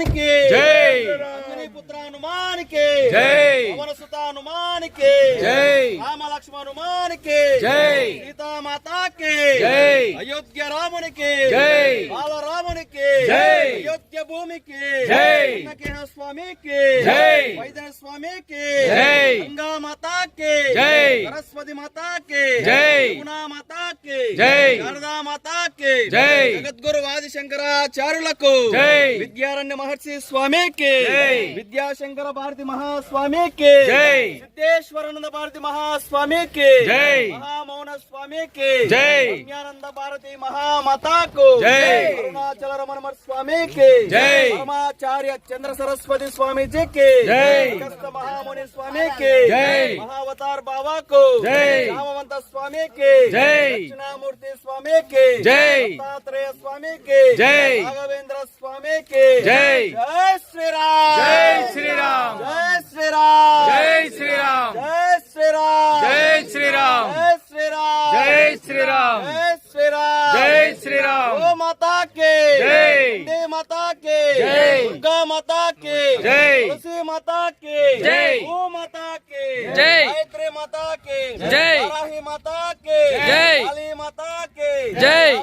హనుమానికి జై. పుత్ర హనుమానికి జై. పవన సుత హనుమానికి జై. రామ లక్ష్మణ హనుమానికి జై. సీతామాతాకి జై. అయోధ్య రామునికి జై. బాలరామునికి జై. అయోధ్య భూమికి జై. స్వామికి జై. వైద్య స్వామికి జై. గంగా మాతాకి జై. సరస్వతి మాతాకి జై. యమునా మాతాకి జై. శారదా మాతాకి జై. జగద్గురు ఆదిశంకరాచార్యులకు జై. విద్యారణ్య మహర్షి స్వామికి జై. విద్యాశంకర భారతి మహాస్వామికి జై. సిద్ధేశ్వరానంద భారతి మహాస్వామికి జై. మహామౌన స్వామికి జై. విజ్ఞానంద భారతి మహామతాకు జై. అరుణాచల రమణ స్వామికి జై. పరమాచార్య చంద్ర సరస్వతి స్వామీజీకి జై. మహాముని స్వామికి జై. మహావతార్ బాబాకు జై. రామవంత స్వామికి జై. దక్షిణామూర్తి స్వామికి జై. దత్తాత్రేయ స్వామికి జై. రాఘవేంద్ర స్వామికి జై. జై శ్రీరామ్ జై శ్రీరామ్ జై శ్రీరామ్ జై శ్రీరామ్ జై శ్రీరామ్ జై శ్రీరామ్ జై శ్రీరామ్ జై శ్రీరామ్ జై శ్రీరామ్ జై శ్రీరామ్ ఓ మాతా కే జై. హిందీ మాతా కే జై. దుర్గా మాతా కే జై. తులసి మాతా కే జై. ఓ మాతా కే జై. గాయత్రి మాతా కే జై. వారాహి మాతా కే జై. కాళీ మాతా కే జై. కాలభైరవ స్వామి కే జై. ఉత్తంగిర స్వామి కే. జై.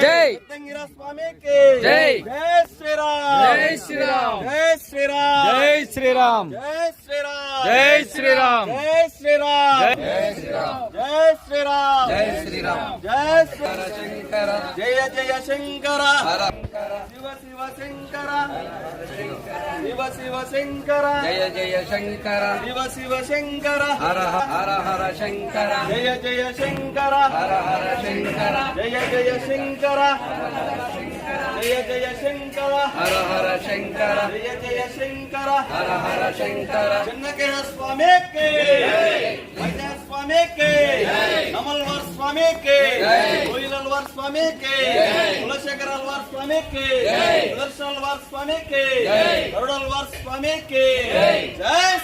జై. శ్రీరామ్ జై శ్రీరామ్. జై శ్రీరామ్. జై శ్రీరామ్. జై శ్రీరామ్. జై శ్రీరామ్. జై శ్రీరామ్. జై శ్రీరామ్. జై శ్రీరామ్. జై శ్రీరామ్. జయ శంకర జయ జయ శంకర. శివ శివ శంకర. శివ శివ శంకర. జయ జయ శంకర. శివ శివ శంకర. హర హర హర శంకర. జయ జయ శంకర. హర హర శంకర. జయ జయ శంకర. జయ జయ శంకర. హర హర శంకర. జయ జయ శంకర. హర హర శంకర చెన్నకేహ స్వామికి వైద్య స్వామికి కమల్వార్ స్వామికి కోయిలల్వార్ స్వామికి కులశేఖరల్వార్ స్వామికి సుదర్శనల్వార్ స్వామికి గరుడల్వార్ స్వామికి జై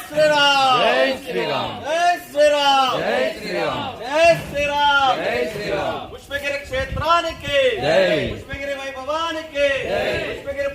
శ్రీరామ్. జై శ్రీరామ్. జై శ్రీరామ్. జై శ్రీరామ్. జై శ్రీరామ్. पुष्पगिरि क्षेत्रानिके पुष्पगिरि वैभवानिके पुष्पगिरि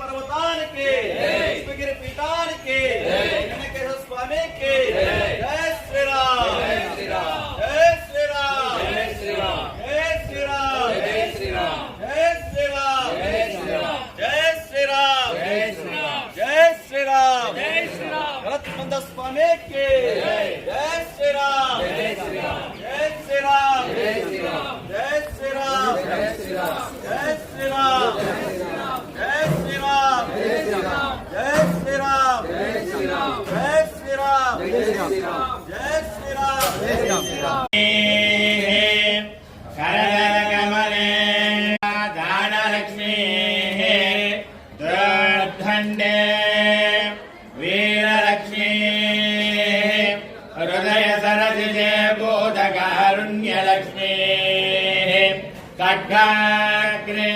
खगाग्रे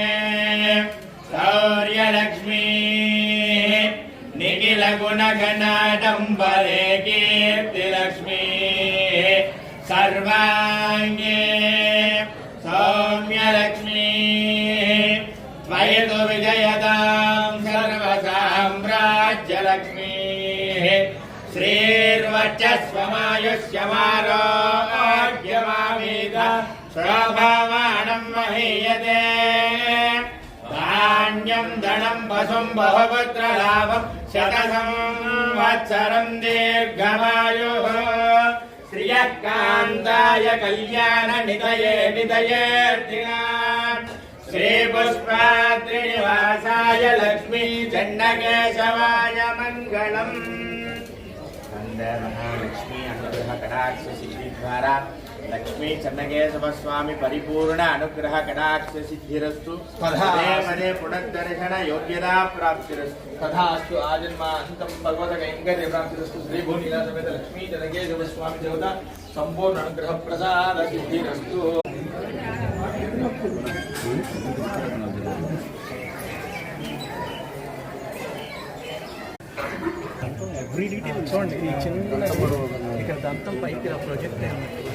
सौर्यलक्ष्मी निखिलगुणघनाडम्बरे कीर्तिलक्ष्मी सर्वाङ्गे सौम्यलक्ष्मी त्वयि तु विजयताम् सर्वसाम्राज्यलक्ष्मी। श्रीर्वचस्वमायुष्यमारोग्यमावेद स्वभाव दानम् महीयते धान्यम् धनम् शत बहुपुत्र लाभम् शतसंवत्सरम् दीर्घमायुः। श्रियः कान्ताय कल्याणनितये नितये श्रीपुष्पात्रिनिवासाय लक्ष्मी चण्डकेशवाय मङ्गलम्। लक्ष्मी अनुग्रह कटाक्ष द्वारा లక్ష్మీ చెన్నకేశవస్వామి పరిపూర్ణ అనుగ్రహ కటాక్ష సిద్ధిరస్తు మనే పునర్దర్శన యోగ్యతా ప్రాప్తిరస్తు. తథాస్తు ఆజన్మాంతం భగవత కైంకర్య ప్రాప్తిరస్తు. శ్రీ భూనీలా సమేత లక్ష్మీ చెన్నకేశవస్వామి దేవత సంపూర్ణ అనుగ్రహ ప్రసాద సిద్ధిరస్తు ఎవ్రీ డీటెయిల్ చూడండి చిన్న ఇక్కడ దంతం పైకి ప్రొజెక్ట్ అయినట్టు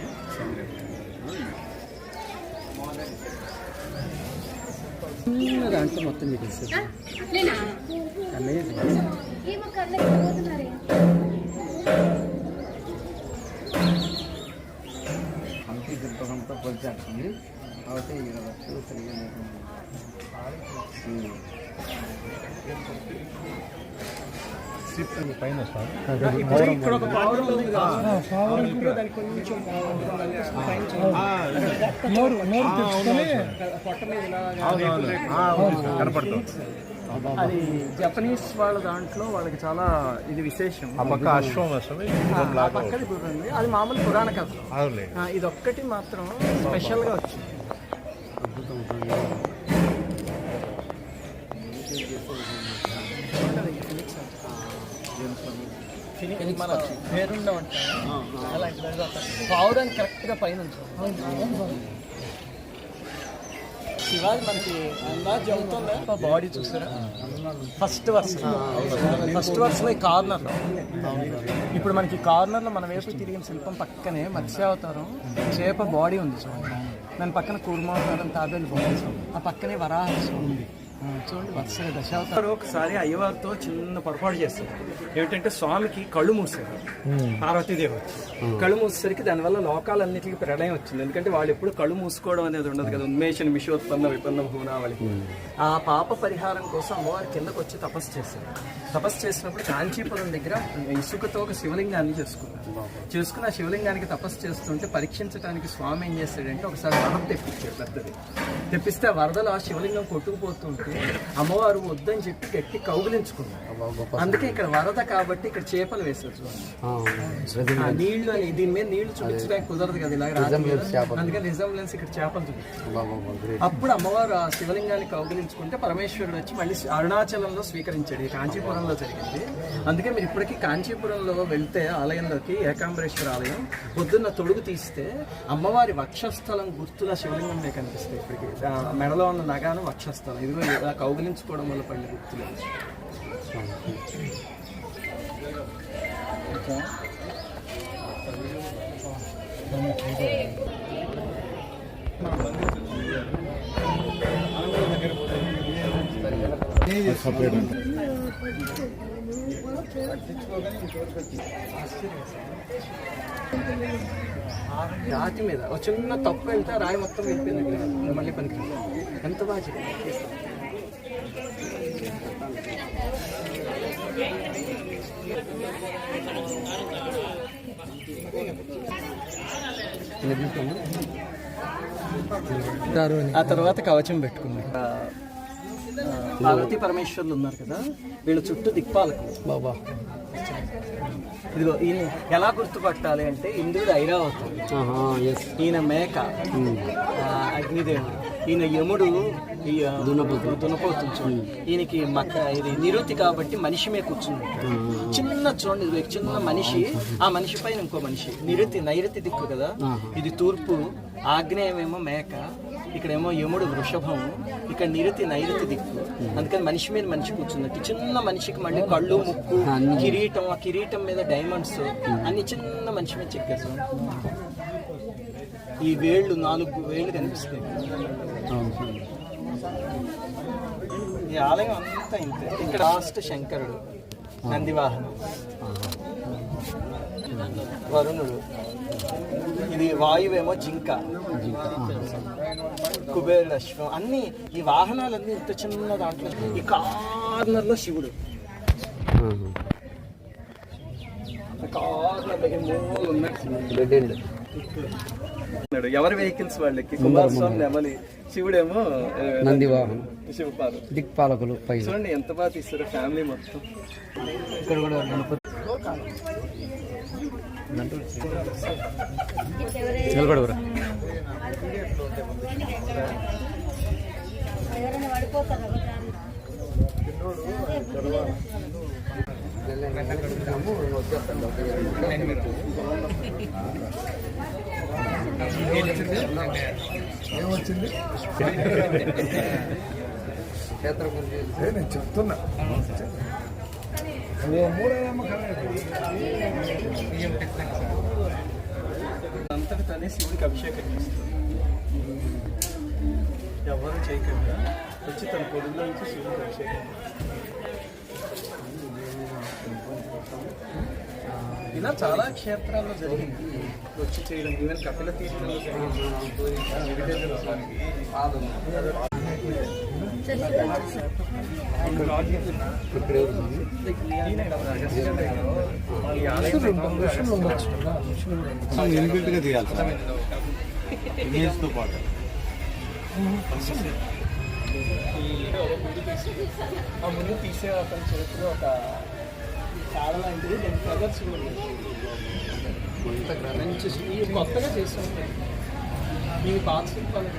దాంట్లో మొత్తం మీకు హంపి శిల్పకంతో పోల్చాడుతుంది కాబట్టి ఇరవై లక్షలు సరిగా ఇక్కడ ఒక కనపడుతుంది అది జపనీస్ వాళ్ళ దాంట్లో వాళ్ళకి చాలా ఇది విశేషం. పక్కది ఉంది అది మామూలు పురాణ కథ. ఇది ఒక్కటి మాత్రం స్పెషల్గా వచ్చింది. ఫినిక్స్ మన పేరుండం అలాంటి ఒక పావురాన్ని కరెక్ట్గా పైన. శివాజీ మనకి అందాజ్ అవుతుందా బాడీ చూసారా ఫస్ట్ వర్స్. ఫస్ట్ వర్స్లో కార్నర్. లో ఇప్పుడు మనకి కార్నర్లో మన వైపు తిరిగిన శిల్పం పక్కనే మత్స్యావతారం. చేప బాడీ ఉంది చూడండి దాని పక్కన కూర్మావతారం తాబేలు బాడీ ఆ పక్కనే వరాహ ఉంది చూడండి ఒకసారి అయ్యవారితో చిన్న పొరపాటు చేస్తారు ఏమిటంటే స్వామికి కళ్ళు మూసారు పార్వతీదేవి వచ్చి. కళ్ళు మూసేసరికి దానివల్ల లోకాలన్నిటికీ ప్రళయం వచ్చింది. ఎందుకంటే వాళ్ళు ఎప్పుడు కళ్ళు మూసుకోవడం అనేది ఉండదు కదా. ఉన్మేషణ విషోత్పన్న విపన్న భూనావళి ఆ పాప పరిహారం కోసం అమ్మవారి కిందకు వచ్చి తపస్సు చేశారు. తపస్సు చేసినప్పుడు కాంచీపురం దగ్గర ఇసుకతో ఒక శివలింగాన్ని చేసుకున్నారు. చేసుకున్న ఆ శివలింగానికి తపస్సు చేస్తుంటే పరీక్షించడానికి స్వామి ఏం చేస్తాడంటే ఒకసారి వరద తెప్పించాడు పెద్దది. తెప్పిస్తే ఆ వరదలో ఆ శివలింగం కొట్టుకుపోతుంటే అమ్మవారు వద్దని చెప్పి గట్టి కౌగిలించుకున్నారు. అందుకే ఇక్కడ వరద కాబట్టి ఇక్కడ చేపలు చూడండి. ఆ నీళ్ళు అని దీని మీద నీళ్ళు చూపించడానికి కుదరదు కదా ఇలా. అందుకని రిజంబ్లెన్స్ ఇక్కడ చేపలు చూపించారు అప్పుడు అమ్మవారు ఆ శివలింగాన్ని కౌగిలించుకుంటే పరమేశ్వరుడు వచ్చి మళ్ళీ అరుణాచలంలో స్వీకరించాడు కాంచీపురంలో జరిగింది. అందుకే మీరు ఇప్పటికీ కాంచీపురంలో వెళ్తే ఆలయంలోకి ఏకాంబరేశ్వర ఆలయం పొద్దున్న తొడుగు తీస్తే అమ్మవారి వక్షస్థలం గుర్తుగా శివలింగం కనిపిస్తాయి ఇప్పటికి. మెడలో ఉన్న నగాను వక్షస్థలం. ఇదిగో ఇలా కౌగిలించుకోవడం వల్ల పడిన గుర్తులు. రాతి మీద ఒక చిన్న తప్పు వెళ్తే రాయి మొత్తం వెళ్ళిపోయింది. మళ్ళీ పనికి ఎంత బాగా ఆ తర్వాత కవచం ఆ, పార్వతీ పరమేశ్వర్లు ఉన్నారు కదా వీళ్ళ చుట్టూ దిక్పాలకు బాబా. ఇదిగో ఈయన ఎలా గుర్తుపట్టాలి అంటే ఇంద్రుడు ఐరావతం. ఈయన మేక. అగ్నిదేవుడు. ఈయన యముడు చూడండి ఈయనకి మక్క ఇది నిరుతి కాబట్టి మనిషి మీద కూర్చుని చిన్న చూడండి చిన్న మనిషి. ఆ మనిషి పైన ఇంకో మనిషి. నిరుతి నైరుతి దిక్కు కదా. ఇది తూర్పు ఆగ్నేయమేమో మేక ఇక్కడేమో యముడు వృషభం ఇక్కడ నిరుతి నైరుతి దిక్కు. అందుకని మనిషి మీద మనిషి కూర్చున్నట్టు చిన్న మనిషికి మళ్ళీ కళ్ళు ముక్కు కిరీటం ఆ కిరీటం మీద డైమండ్స్ అన్ని చిన్న మనిషి మీద చెక్కారు ఈ వేళ్ళు నాలుగు వేళ్ళు కనిపిస్తాయి. ఈ ఆలయం అంతా ఇంతే. ఇక్కడ లాస్ట్ శంకరుడు నందివాహనం. వరుణుడు. ఇది వాయువేమో జింక. కుబేరుడు అశ్వం. అన్ని ఈ వాహనాలన్నీ ఇంత చిన్న దాంట్లో. ఈ కార్నర్లో శివుడు. కార్నర్ మూడు ఉన్నాయి. ఎవరి వెహికల్స్ వాళ్ళకి? కుమారస్వామి నెమలి శివుడేమో నందివాహనం. శివపాదు దిక్పాలకులు పై చూడండి ఎంత బాగా తీస్తారో ఫ్యామిలీ మొత్తం. ఇక్కడ కూడా నిలబడవరా. వచ్చేస్తాను ఏమొచ్చింది నేను చెప్తున్నా ఓ మూడేమో అంతటితోనే శివుడికి అభిషేకం చేస్తారు ఎవరు చేయకుండా వచ్చి తన పొడుగులో నుంచి శివుడికి అభిషేకం ఇలా చాలా క్షేత్రాల్లో జరిగింది వచ్చి చేయడం ఈవెన్ కపిల తీర్థంలో జరిగింది వెంకటేశ్వర స్వామికి ఇక్కడ ఎవరు స్వామి ఈయన కదా అగస్త్యుడు గారు. ఈ ఆలయం ఇన్బిల్ట్గా తీయాలి సార్ ఇమేజ్తో పాటు ఆ ముందు తీసే అతని చేతిలో ఒక చాలా లాంటిది దాని ఫ్లవర్స్ మంచి కొత్తగా చేస్తూ మీకు ఇవి పాత శిల్పాలు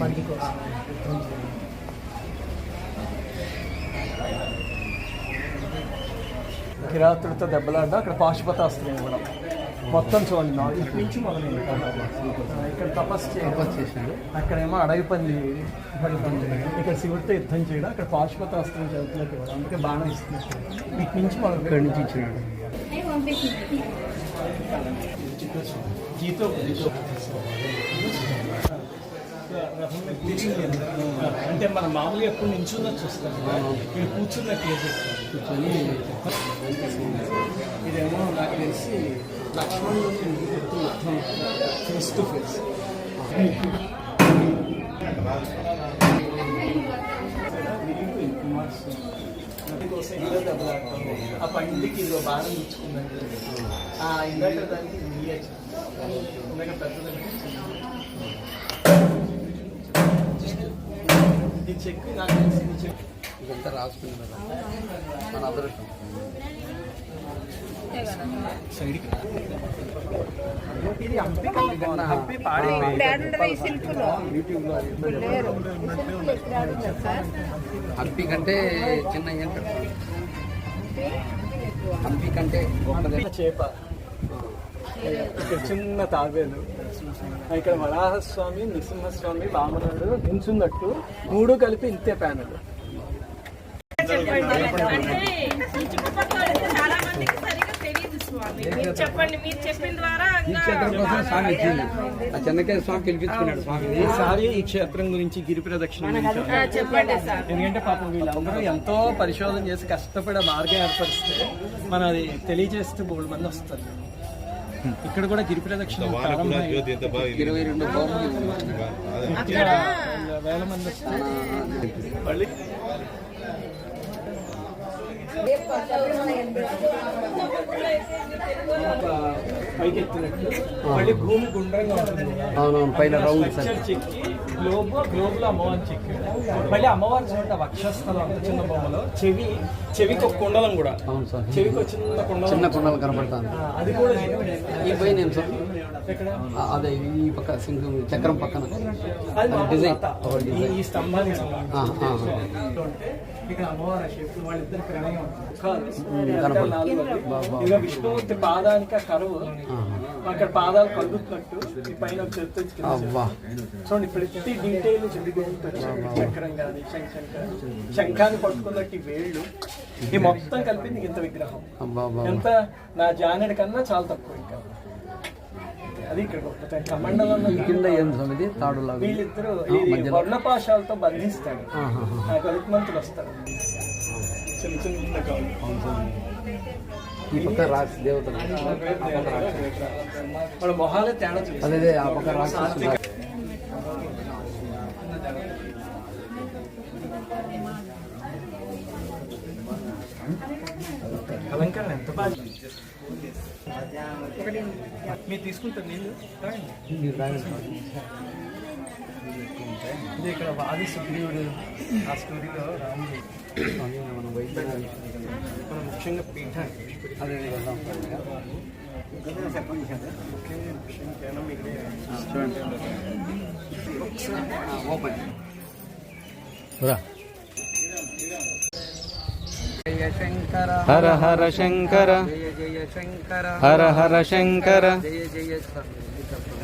పంది కిరాతుడితో దెబ్బలాడ్డా అక్కడ పాశుపతాస్త్రం ఇవ్వడం. మొత్తం చూడండి నా ఇటు నుంచి మొదలైంది ఇక్కడ తపస్సు చేయడం. చేశాడు. అక్కడేమో అడవి పంది ఇక్కడ శివుడితో యుద్ధం చేయడం అక్కడ పాశుపతాస్త్రం చేతులకు ఇవ్వడం. అందుకే బాణం ఇస్తున్నారు ఇటు నుంచి మొదలు ఇక్కడి నుంచి ఇచ్చినాడు. అంటే మన మామూలుగా ఎప్పుడు నించున్న చూస్తాం. ఇక్కడ కూర్చున్న కేసు కూర్చొని ఇదేమో నాకు తెలిసి లక్ష్మణుడు మొత్తం ఫేస్ టు ఫేస్ ఆ పండికి ఇదో బాగా ఇచ్చుకుందండి ఆ ఇందాక దానికి నీయచ్చు ఇందాక పెద్దదంటే ఇది చెక్ నాకు తెలిసి చెక్. ఇదంతా రాసుకుంది మన అదృష్టం. ఇది హంపి హంపి కంటే చిన్న హంపి? కంటే చేప. ఇక్కడ చిన్న తాబేలు. ఇక్కడ వరాహస్వామి నృసింహస్వామి వామనుడు నించున్నట్టు మూడు కలిపి ఇంతే ప్యానల్. అంటే ఈ చుట్టుపక్కల వాళ్ళకి చాలా మందికి సరిగా తెలియదు స్వామి మీరు చెప్పండి మీరు చెప్పిన ద్వారా ఈ క్షేత్రం కోసం స్వామి ఇచ్చింది ఆ చెన్నకేశ్వర స్వామి పిలిపించుకున్నాడు స్వామిని ఈసారి ఈ క్షేత్రం గురించి గిరి ప్రదక్షిణ గురించి ఆ, చెప్పండి సార్. ఎందుకంటే పాపం వీళ్ళందరూ ఎంతో పరిశోధన చేసి కష్టపడి మార్గం ఏర్పరిస్తే మనం అది తెలియజేస్తే మూడు మంది వస్తారు. ఇక్కడ కూడా గిరి ప్రదక్షిణ. ఇరవై రెండు వేల మంది పైకి ఎత్తినట్టు మళ్ళీ భూమి గుండ్రంగా ఉంటుంది. అవునవును పైన రౌండ్ చెక్కి. గ్లోబ్ గ్లోబ్లో అమ్మవారిని చెక్కి మళ్ళీ అమ్మవారి చూడండి ఆ వక్షస్థలం అంత చిన్న బొమ్మలో చెవి చెవికి ఒక కుండలం కూడా. అవును సార్. చెవికి ఒక చిన్న కుండలం. చిన్న కొండలు కనపడతాను అది కూడా. ఈ పైన ఏం సార్? అదే ఈ పక్క సింహం చక్రం పక్కన. డిజైన్ ఈ- స్తంభానికి ఇక్కడ అమ్మవారి వాళ్ళిద్దరు ప్రణయం ఇక విష్ణుమూర్తి పాదానికి ఆ కరువు. అక్కడ పాదాలు కలుగుతున్నట్టు ఈ పైన చూడండి ప్రతి డీటెయిల్ చక్రం కానీ శంఖం కానీ శంఖాన్ని పట్టుకున్నట్టు ఈ వేళ్ళు. ఈ మొత్తం కలిపి నీకు ఇంత విగ్రహం. ఎంత నా జానెడ్ కన్నా చాలా తక్కువ ఇంకా అది కింద ఏం ఇది తాడు వీళ్ళిద్దరు. వర్ణపాశాలతో బంధిస్తాడు. గరుత్మంతులు వస్తారు. చిన్న చిన్న కావాలి. ఈ పక్క రాక్షసి దేవతలు. వాళ్ళ మొహాలే తేడా చూస్తారు అదే అదే ఆ పక్క రాక్షసి అలంకరణ ఎంత బాగా మీరు తీసుకుంటారు నీళ్ళు. ఇది ఇక్కడ వాది సుగ్రీవుడు. ఆ స్టోరీలో రాముడు. మనం వైద్యం మన ముఖ్యంగా పీఠానికి అదే వెళ్దాం. చూడండి. ఓపెన్. జయ శంకర హర హర శంకర జయ జయ శంకర హర హర శంకర జయ జయ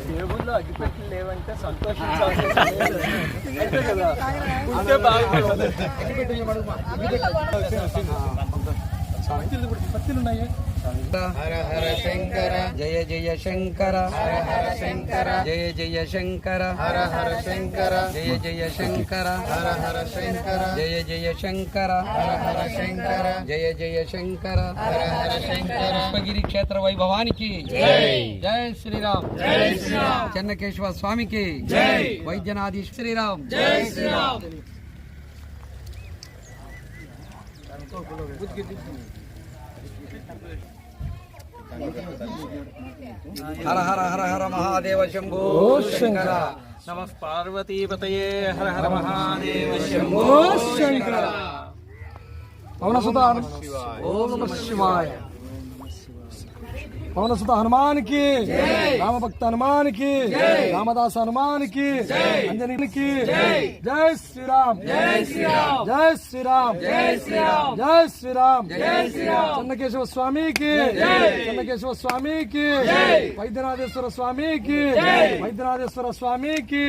దేవుళ్ళు అగ్గిపెట్టలు లేవంటే సంతోషించాల్సిన లేదు. అంతే కదా ఉంటే బాగుంటుంది పత్తిలు ఉన్నాయి హర హర శంకర జయ జయ శంకర హర హర శంకర జయ జయ శంకర హర హర శంకర జయ జయ శంకర హర హర శంకర జయ జయ శంకర హర హర శంకర జయ జయ శంకర హర హర శంకర పుష్పగిరి క్షేత్ర వైభవానికి జై జై శ్రీరామ్ జై శ్రీరామ్ చెన్నకేశ్వర స్వామికి జై వైద్యనాథి శ్రీరామ్ జై శ్రీరామ్ హర హర హర హర మహాదేవ శంభో శంకర. నమ పార్వతీపతయే. హర హర మహాదేవ శంభో శంకర. పవనసుత ఓం నమ శివాయ. పవనసుత హనుమానికి రామభక్త హనుమానికి రామదాస్ హనుమానికి అంజనీకి జై. శ్రీరామ్. జై శ్రీరామ్. జై శ్రీరామ్. జై శ్రీరామ్. చెన్నకేశవ స్వామికి చెన్నకేశవ స్వామికి వైద్యనాథేశ్వర స్వామికి వైద్యనాథేశ్వర స్వామికి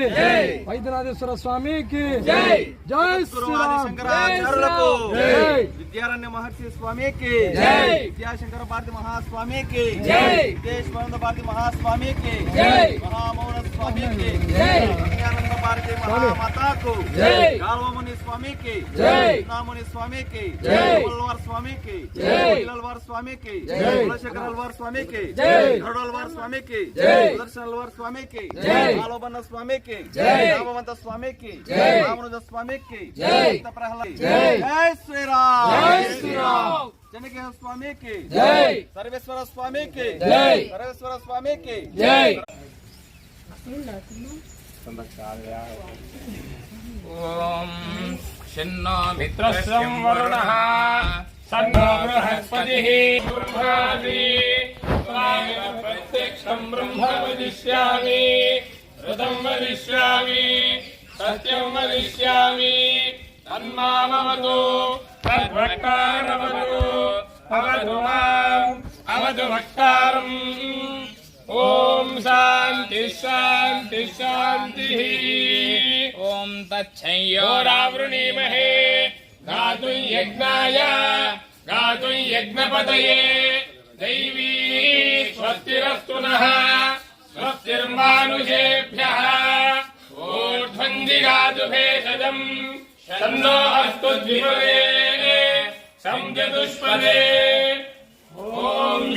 వైద్యనాథేశ్వర స్వామికి జై. శ్రీరామ్. జై విద్యారణ్య మహర్షి స్వామికి జై. విద్యాశంకర భారతి మహాస్వామికి జై. విద్యేశ్వరానంద భారతి మహాస్వామికి జై. మహామౌన స్వామికి జై. భారతి మహామాతాకు జై. కాల్వముని స్వామికి జై. నాముని స్వామికి జై. కొల్లవారి స్వామికి జై. పిల్లలవారి స్వామికి జై. కులశేఖరల్వారి స్వామికి జై. గరుడల్వారి స్వామికి జై. సుదర్శనల్వారి స్వామికి జై. ఆలోబన్న స్వామికి జై. రామవంత స్వామికి జై. రామనుజ స్వామికి జై. ప్రహ్లాద్ జై. జై శ్రీరామ్ జై శ్రీరామ్. జనకేశ్వర స్వామికి జై. సర్వేశ్వర స్వామికి జై. సర్వేశ్వర స్వామికి జై ఓం శన్నో మిత్రస్యం వరుణః సన్నో బృహస్పతిః బ్రహ్మాది ప్రత్యక్షం బ్రహ్మ వదిష్యామి ఋతం వదిష్యామి సత్యం వదిష్యామి తన్మామవతు తద్వక్తారవతు అవతు మాం అవతు వక్తారం. ఓం ॐ शान्ति शान्ति शान्तिः ॐ तच्छंयोरावृणीमहे गातुं यज्ञाय गातुं यज्ञपतये। दैवी स्वस्तिरस्तु नः स्वस्तिर्मानुषेभ्यः। ऊर्ध्वन्दिगातु भेषजम् शन्नो अस्तु द्विपदे सं चतुष्पदे ॐ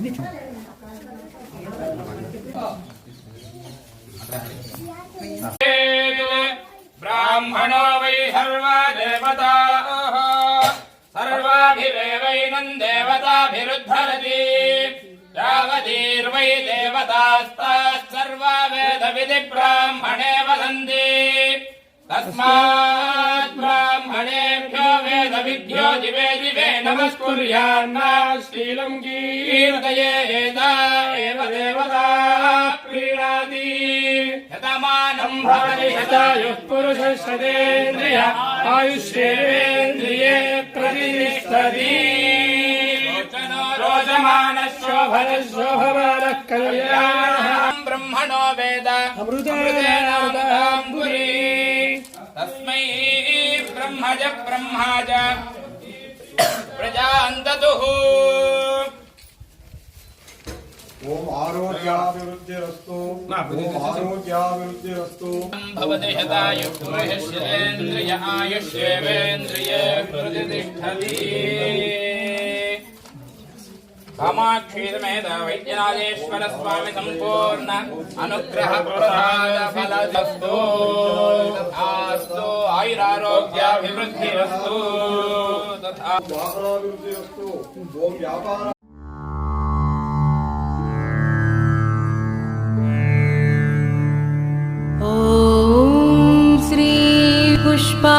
没成 नमस्कुर्यान्नाश्लीलम् कीर्तयेदा एव देवता प्रीणाति शतमानम् भवति शतायुः पुरुषः शतेन्द्रिय आयुष्येन्द्रिये प्रतिष्ठति रोचमानः शोभनः शोभमानः कल्याणः ब्रह्मणो वेद अमृतेनामृताम्बुरी तस्मै ब्रह्मज ब्रह्माज प्रजान्ततुः ఓం ఆరోగ్యాభివృద్ధిరస్తు ఓం ఆరోగ్యాభివృద్ధిరస్తు భవతి శతాయుఃపురుషశ్రేంద్రియ ఆయుష్యేవేంద్రియే ప్రతిష్టతి కామాక్షి సమేత వైద్యనాథేశ్వర స్వామి సంపూర్ణ అనుగ్రహ ప్రసాద ఫలదస్తు ఆస్తు ఆయురారోగ్యాభివృద్ధిరస్తు తథా వ్యాపారాభివృద్ధిరస్తు ఓం వ్యాపార ॐ श्री पुष्पाचलेश्वरा